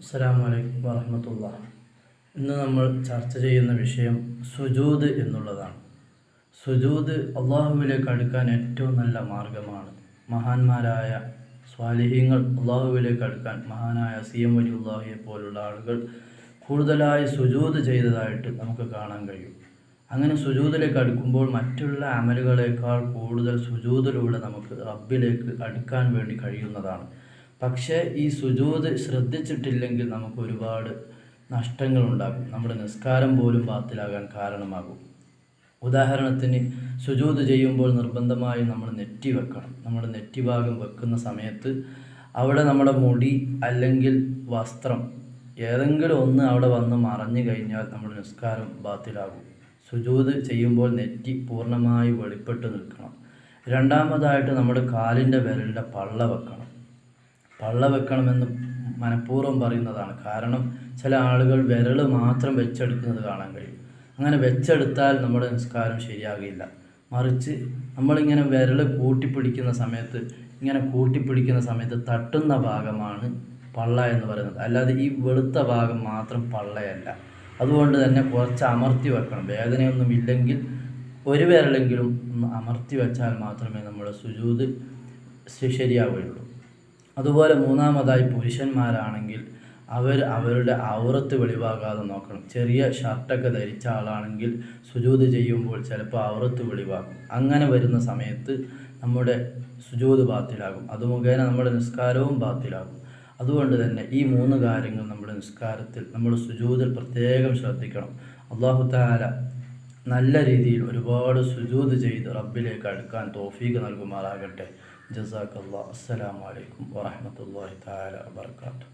അസ്സലാമു അലൈക്കും വാഹമത്തുള്ള ഇന്ന് നമ്മൾ ചർച്ച ചെയ്യുന്ന വിഷയം സുജൂദ് എന്നുള്ളതാണ്. സുജൂദ് അള്ളാഹുവിലേക്ക് അടുക്കാൻ ഏറ്റവും നല്ല മാർഗമാണ്. മഹാന്മാരായ സ്വാലിഹ്യങ്ങൾ അള്ളാഹുവിലേക്ക് അടുക്കാൻ മഹാനായ സി എം വലിയുള്ളാഹിയെ പോലുള്ള ആളുകൾ കൂടുതലായി സുജൂദ് ചെയ്തതായിട്ട് നമുക്ക് കാണാൻ കഴിയും. അങ്ങനെ സുജൂദിലേക്ക് അടുക്കുമ്പോൾ മറ്റുള്ള അമലുകളേക്കാൾ കൂടുതൽ സുജൂദിലൂടെ നമുക്ക് റബ്ബിലേക്ക് അടുക്കാൻ വേണ്ടി കഴിയുന്നതാണ്. പക്ഷേ ഈ സുജൂത് ശ്രദ്ധിച്ചിട്ടില്ലെങ്കിൽ നമുക്ക് ഒരുപാട് നഷ്ടങ്ങളുണ്ടാകും. നമ്മുടെ നിസ്കാരം പോലും ബാത്തിലാകാൻ കാരണമാകും. ഉദാഹരണത്തിന് സുജൂത് ചെയ്യുമ്പോൾ നിർബന്ധമായി നമ്മൾ നെറ്റി വെക്കണം. നമ്മുടെ നെറ്റി ഭാഗം വെക്കുന്ന സമയത്ത് അവിടെ നമ്മുടെ മുടി അല്ലെങ്കിൽ വസ്ത്രം ഏതെങ്കിലും ഒന്ന് അവിടെ വന്ന് മറഞ്ഞു കഴിഞ്ഞാൽ നമ്മുടെ നിസ്കാരം ബാത്തിലാകും. സുജൂത് ചെയ്യുമ്പോൾ നെറ്റി പൂർണമായി വെളിപ്പെട്ട് നിൽക്കണം. രണ്ടാമതായിട്ട് നമ്മുടെ കാലിന്റെ വിരലിന്റെ പള്ള വെക്കണം. പള്ള വെക്കണമെന്ന് മനഃപൂർവം പറയുന്നതാണ്. കാരണം ചില ആളുകൾ വിരൽ മാത്രം വെച്ചെടുക്കുന്നത് കാണാൻ കഴിയും. അങ്ങനെ വെച്ചെടുത്താൽ നമ്മുടെ നിസ്കാരം ശരിയാകില്ല. മറിച്ച് നമ്മളിങ്ങനെ വിരൽ കൂട്ടിപ്പിടിക്കുന്ന സമയത്ത് ഇങ്ങനെ കൂട്ടിപ്പിടിക്കുന്ന സമയത്ത് തട്ടുന്ന ഭാഗമാണ് പള്ള എന്ന് പറയുന്നത്. അല്ലാതെ ഈ വെളുത്ത ഭാഗം മാത്രം പള്ളയല്ല. അതുകൊണ്ട് തന്നെ കുറച്ച് അമർത്തി വെക്കണം. വേദനയൊന്നും ഇല്ലെങ്കിൽ ഒരു വിരലെങ്കിലും അമർത്തി വെച്ചാൽ മാത്രമേ നമ്മുടെ സുജൂത് ശരിയാവുകയുള്ളൂ. അതുപോലെ മൂന്നാമതായി പുരുഷന്മാരാണെങ്കിൽ അവർ അവരുടെ ഔറത്ത് വെളിവാകാതെ നോക്കണം. ചെറിയ ഷർട്ടൊക്കെ ധരിച്ച ആളാണെങ്കിൽ സുജൂത് ചെയ്യുമ്പോൾ ചിലപ്പോൾ ഔറത്ത് വെളിവാകും. അങ്ങനെ വരുന്ന സമയത്ത് നമ്മുടെ സുജൂത് ബാത്തിലാകും. അത് മുഖേന നമ്മുടെ നിസ്കാരവും ബാത്തിലാകും. അതുകൊണ്ട് തന്നെ ഈ മൂന്ന് കാര്യങ്ങൾ നമ്മുടെ നിസ്കാരത്തിൽ നമ്മുടെ സുജൂതിൽ പ്രത്യേകം ശ്രദ്ധിക്കണം. അള്ളാഹു താല നല്ല രീതിയിൽ ഒരുപാട് സുജൂത് ചെയ്ത് റബ്ബിലേക്ക് അടുക്കാൻ തോഫീക്ക് നൽകുമാറാകട്ടെ. ജസാഖല്ലാ അസ്സലാമു അലൈക്കും വറഹമത്തല്ലാഹി താല വാത്തു